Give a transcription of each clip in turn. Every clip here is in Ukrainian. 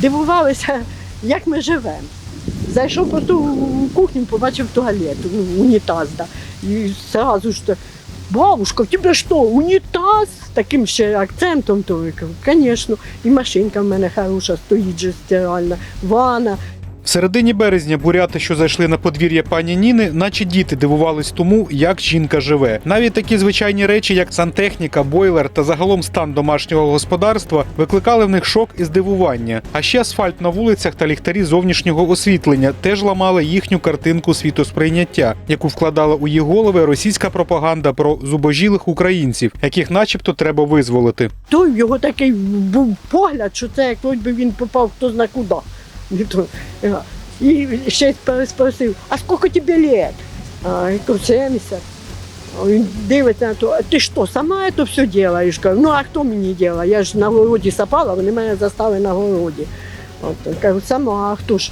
дивувалися, як ми живемо. Зайшов просто в кухню, побачив туалет, ну, унітаз, да. І одразу ж, бабушка, в тебе що, унітаз? З таким ще акцентом, то звісно. І машинка в мене хороша, стоїть же стиральна, ванна. В середині березня буряти, що зайшли на подвір'я пані Ніни, наче діти дивувались тому, як жінка живе. Навіть такі звичайні речі, як сантехніка, бойлер та загалом стан домашнього господарства, викликали в них шок і здивування. А ще асфальт на вулицях та ліхтарі зовнішнього освітлення теж ламали їхню картинку світосприйняття, яку вкладала у їх голови російська пропаганда про зубожілих українців, яких, начебто, треба визволити. То його такий був погляд, що це як би він попав хто зна куди. То, е, ще спросив, а скільки тобі лет? А я кажу, 70. А Він дивиться на то, а ти що, сама це все робиш? Кажу, ну а хто мені робить? Я ж на городі сапала, вони мене застали на городі. От, кажу, сама, а хто ж?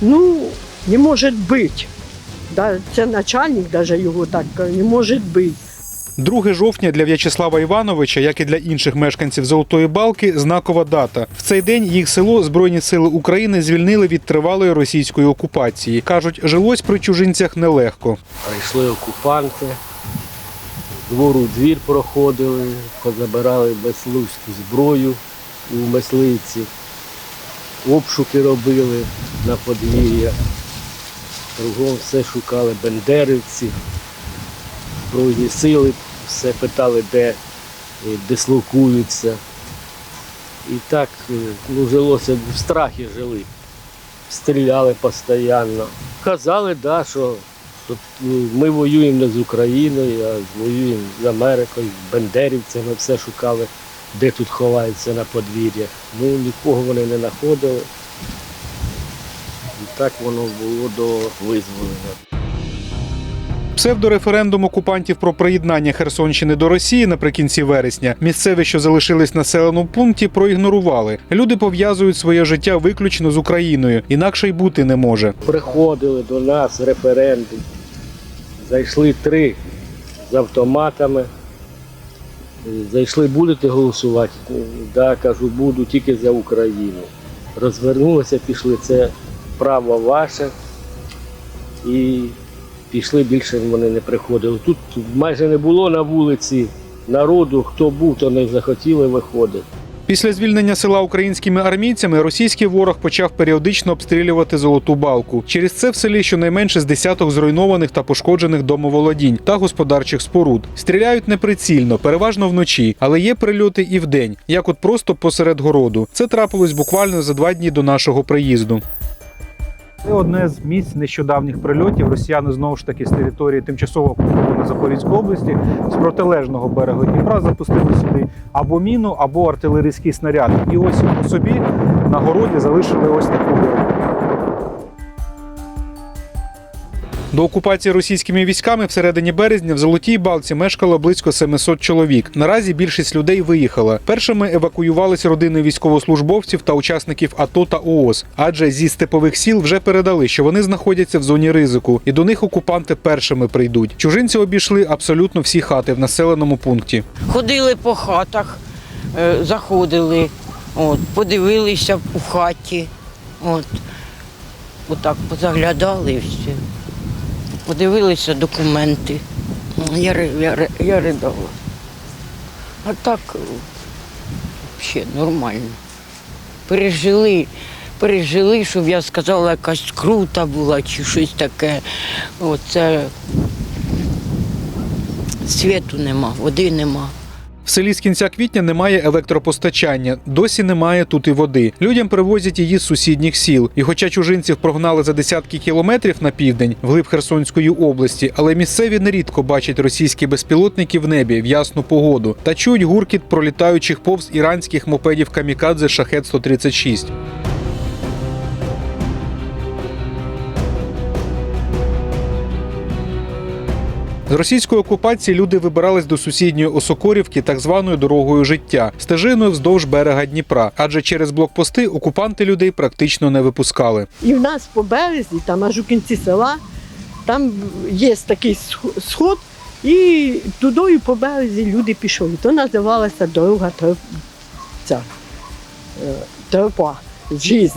Ну, не може бути. Да, це начальник даже його так не може бути. 2 жовтня для В'ячеслава Івановича, як і для інших мешканців Золотої Балки, знакова дата. В цей день їх село Збройні сили України звільнили від тривалої російської окупації. кажуть, жилось при чужинцях нелегко. Прийшли окупанти, двору двір проходили, позабирали безслужську зброю у мисливців, обшуки робили на подвір'я. Кругом все шукали бендерівців, збройні сили, все питали, де е, дислокуються. І так е, ну, жилося, в страхі жили. Стріляли постійно. Казали, да, що ну, ми воюємо не з Україною, а воюємо з Америкою, з бендерівцями, все шукали, де тут ховаються на подвір'ях. Ну, нікого вони не знаходили. І так воно було до визволення. Псевдореферендум окупантів про приєднання Херсонщини до Росії наприкінці вересня місцеві, що залишились населеному пункті, проігнорували. Люди пов'язують своє життя виключно з Україною, інакше й бути не може. Приходили до нас референдум. Зайшли три з автоматами. Зайшли, будете голосувати? Да, кажу, буду тільки за Україну. Розвернулися, пішли, це право ваше. І пішли, більше вони не приходили. Тут майже не було на вулиці народу, хто був, то не захотіли виходити. Після звільнення села українськими армійцями російський ворог почав періодично обстрілювати золоту балку. Через це в селі щонайменше з десяток зруйнованих та пошкоджених домоволодінь та господарчих споруд. Стріляють неприцільно, переважно вночі, але є прильоти і вдень, як от просто посеред городу. Це трапилось буквально за два дні до нашого приїзду. Це одне з місць нещодавніх прильотів. Росіяни знову ж таки з території тимчасово окупованої Запорізької області з протилежного берега Дніпра запустили сюди або міну, або артилерійський снаряд. І ось по собі на городі залишили ось таку дорогу. До окупації російськими військами всередині березня в Золотій Балці мешкало близько 700 чоловік. Наразі більшість людей виїхала. Першими евакуювались родини військовослужбовців та учасників АТО та ООС, адже зі степових сіл вже передали, що вони знаходяться в зоні ризику, і до них окупанти першими прийдуть. Чужинці обійшли абсолютно всі хати в населеному пункті. Ходили по хатах, е, заходили, от, подивилися у хаті. От, отак позаглядали і все. Подивилися документи. Я, я, я ридала. А так взагалі нормально. Пережили, пережили, щоб я сказала, якась крута була чи щось таке. Оце світу нема, води нема. В селі з кінця квітня немає електропостачання, досі немає тут і води. Людям привозять її з сусідніх сіл. І хоча чужинців прогнали за десятки кілометрів на південь, вглиб Херсонської області, але місцеві нерідко бачать російські безпілотники в небі в ясну погоду та чують гуркіт пролітаючих повз іранських мопедів камікадзе шахет 136 З російської окупації люди вибирались до сусідньої Осокорівки так званою дорогою життя, стежиною вздовж берега Дніпра, адже через блокпости окупанти людей практично не випускали. І в нас по березі, там аж у кінці села, там є такий сход, і туди по березі люди пішли. То називалася дорога е, тропа. в житті.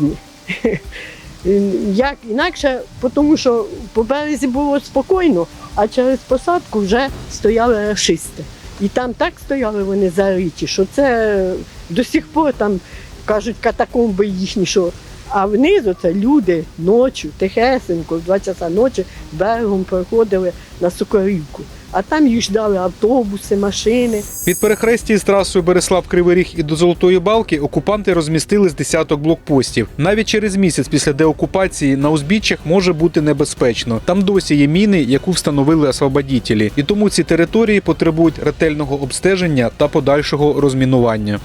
Як інакше, тому що по березі було спокійно, а через посадку вже стояли рашисти. І там так стояли вони зариті, що це до сих пор там кажуть катакомби їхні, що а внизу це люди ночі, тихесенько, в 2 часа ночі берегом проходили на Сокорівку. А там їх ждали автобуси, машини. Від перехрестя із трасою Береслав Кривий Ріг і до Золотої Балки окупанти розмістили з десяток блокпостів. Навіть через місяць після деокупації на узбіччях може бути небезпечно. Там досі є міни, яку встановили освободітелі. І тому ці території потребують ретельного обстеження та подальшого розмінування.